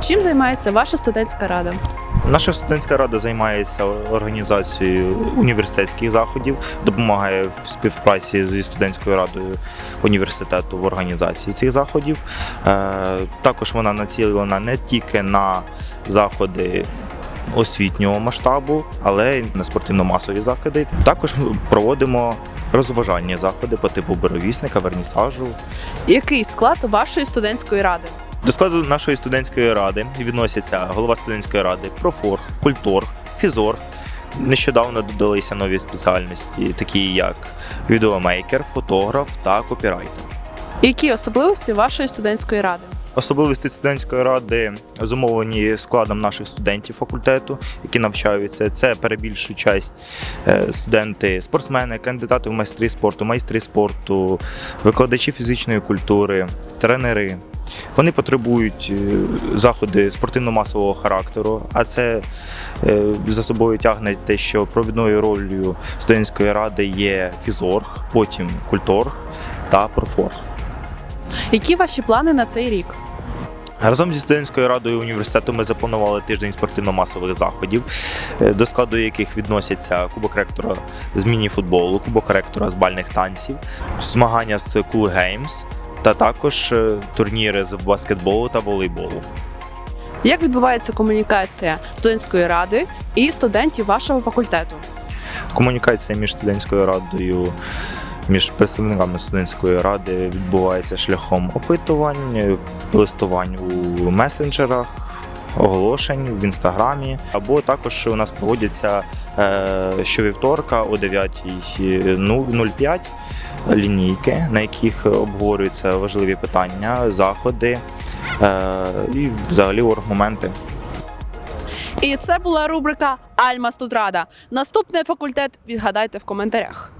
Чим займається ваша студентська рада? Наша студентська рада займається організацією університетських заходів, допомагає в співпраці зі студентською радою університету в організації цих заходів. Е, Також вона націлена не тільки на заходи. Освітнього масштабу, але й на спортивно-масові заходи. Також проводимо розважальні заходи по типу боровісника, вернісажу, Який склад вашої студентської ради? До складу нашої студентської ради відносяться голова студентської ради, профорг, культорг, фізорг. Нещодавно додалися нові спеціальності, такі як відеомейкер, фотограф та копірайтер. Які особливості вашої студентської ради? Особливості студентської ради зумовлені складом наших студентів факультету, які навчаються. Це перебільшу часть е, студенти, спортсмени, кандидати в майстри спорту, майстри спорту, викладачі фізичної культури, тренери. Вони потребують е, заходи спортивно-масового характеру, а це е, за собою тягне те, що провідною ролью студентської ради є фізорг, потім культорг та профорг. Які ваші плани на цей рік? Разом зі студентською радою університету ми запланували тиждень спортивно-масових заходів, е, до складу яких відносяться Кубок ректора з міні-футболу, Кубок ректора з бальних танців, змагання з Cool Games та також е, турніри з баскетболу та волейболу. Як відбувається комунікація студентської ради і студентів вашого факультету? Комунікація між студентською радою, між представниками студентської ради відбувається шляхом опитувань, листувань у месенджерах, оголошень в інстаграмі. Або також у нас проводяться е, щовівторка о 9.05 лінійки, на яких обговорюються важливі питання, заходи е, і взагалі аргументи. І це була рубрика Альма Студрада. Наступний факультет відгадайте в коментарях.